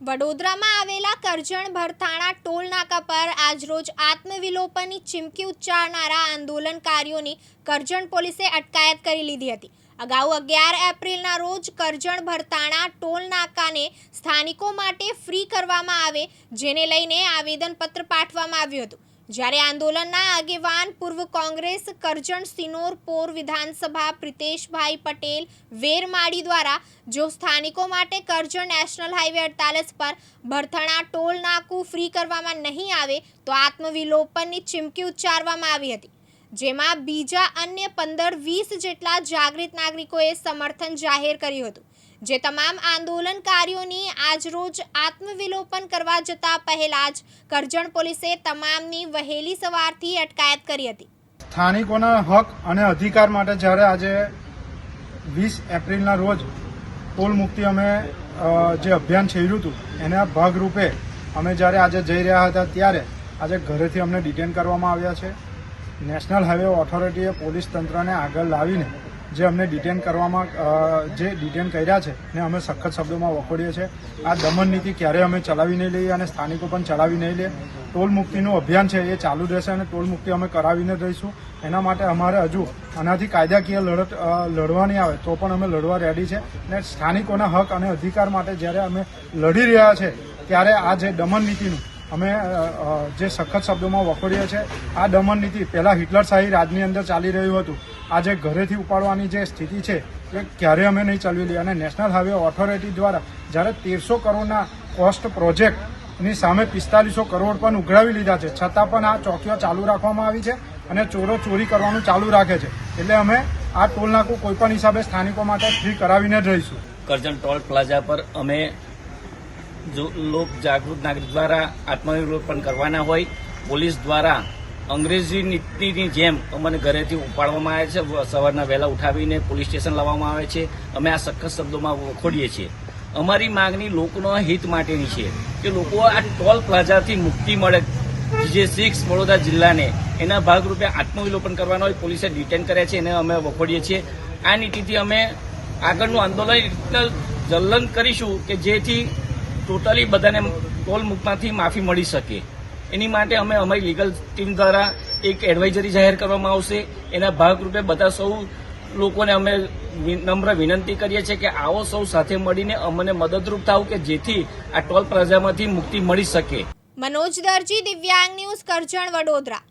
વડોદરામાં આવેલા કરજણ ભરથાણા ટોલ નાકા પર આજરોજ આત્મવિલોપનની ચીમકી ઉચ્ચારનારા આંદોલનકારીઓની કરજણ પોલીસે અટકાયત કરી લીધી હતી. અગાઉ અગિયાર એપ્રિલના રોજ કરજણ ભરતાણા ટોલ નાકાને સ્થાનિકો માટે ફ્રી કરવામાં આવે, જેને લઈને આવેદનપત્ર પાઠવવામાં આવ્યું હતું. જ્યારે આંદોલનના આગેવાન પૂર્વ કોંગ્રેસ કરજણ સિનોર પોર વિધાનસભા, પ્રિતેશભાઈ પટેલ, વેરમાળી દ્વારા જો સ્થાનિકો માટે કરજણ નેશનલ હાઈવે અડતાલીસ પર ભરથાણા ટોલ નાકું ફ્રી કરવામાં નહીં આવે, તો આત્મવિલોપનની ચીમકી ઉચ્ચારવામાં આવી હતી. જેમાં બીજા અન્ય પંદર વીસ જેટલા જાગૃત નાગરિકોએ સમર્થન જાહેર કર્યું હતું. જે તમામ આંદોલનકારીઓની આજરોજ આત્મવિલોપન કરવા જતા પહેલા જ કરજણ પોલીસે તમામની વહેલી સવારથી અટકાયત કરી હતી. સ્થાનિકોના હક અને અધિકાર માટે જ્યારે આજે વીસ એપ્રિલના રોજ ટોલ મુક્તિ અમે જે અભિયાન છેડ્યું હતું, એના ભાગરૂપે અમે જ્યારે આજે જઈ રહ્યા હતા ત્યારે આજે ઘરેથી અમને ડિટેન કરવામાં આવ્યા છે. નેશનલ હાઈવે ઓથોરિટીએ પોલીસ તંત્રને આગળ લાવીને જે અમને ડિટેન કરવામાં જે ડિટેન કર્યા છે, ને અમે સખત શબ્દોમાં વખોડીએ છીએ. આ દમન નીતિ ક્યારેય અમે ચલાવી નહીં લઈએ અને સ્થાનિકો પણ ચલાવી નહીં લે. ટોલ મુક્તિનું અભિયાન છે, એ ચાલુ રહેશે અને ટોલ મુક્તિ અમે કરાવીને રહીશું. એના માટે અમારે હજુ આનાથી કાયદાકીય લડત લડવાની આવે તો પણ અમે લડવા રેડી છે. અને સ્થાનિકોના હક અને અધિકાર માટે જ્યારે અમે લડી રહ્યા છે, ત્યારે આ જે દમન નીતિનું અમે જે સખત શબ્દોમાં વખોડીએ છીએ, આ દમન નીતિ પહેલા હિટલરશાહી રાજની અંદર ચાલી રહ્યું હતું. આજે ઘરેથી ઉપાડવાની જે સ્થિતિ છે, એ ક્યારેય અમે નહીં ચાલવી લઈએ અને નેશનલ હાઈવે ઓથોરિટી દ્વારા જ્યારે તેરસો કરોડના કોસ્ટ પ્રોજેક્ટની સામે પિસ્તાલીસો કરોડ પણ ઉઘરાવી લીધા છે, છતાં પણ આ ચોકીઓ ચાલુ રાખવામાં આવી છે અને ચોરો ચોરી કરવાનું ચાલુ રાખે છે. એટલે અમે આ ટોલ નાકું કોઈપણ હિસાબે સ્થાનિકો માટે ફ્રી કરાવીને જ રહીશું. કરજણ ટોલ પ્લાઝા પર અમે જો લોક જાગૃત નાગરિક દ્વારા આત્મનિર્ભર કરવાના હોય, પોલીસ દ્વારા અંગ્રેજી નીતિની જેમ અમને ઘરેથી ઉપાડવામાં આવે છે સવારના વહેલા ઉઠાવીને પોલીસ સ્ટેશન લાવવામાં આવે છે, અમે આ સખત શબ્દોમાં વખોડીએ છીએ. અમારી માંગણી લોકોના હિત માટેની છે કે લોકો આ ટોલ પ્લાઝાથી મુક્તિ મળે. જે સિક્સ વડોદરા જિલ્લાને એના ભાગરૂપે આત્મવિલોપન કરવાનો હોય પોલીસે ડિટેન કર્યા છે, એને અમે વખોડીએ છીએ. આ નીતિથી અમે આગળનું આંદોલન એ રીતના જલન કરીશું કે જેથી ટોટલી બધાને ટોલ મુક્તમાંથી માફી મળી શકે. એની માટે અમે અમારી લીગલ ટીમ દ્વારા એક એડવાઇઝરી જાહેર કરવામાં આવશે. એના ભાગરૂપે બધા સૌ લોકોને અમે નમ્ર વિનંતી કરીએ છીએ કે આવો સૌ સાથે મળીને અમને મદદરૂપ થાવ કે જેથી આ ટોલ પ્લાઝામાંથી મુક્તિ મળી શકે. મનોજ દરજી, દિવ્યાંગ ન્યૂઝ કરજણ, વડોદરા.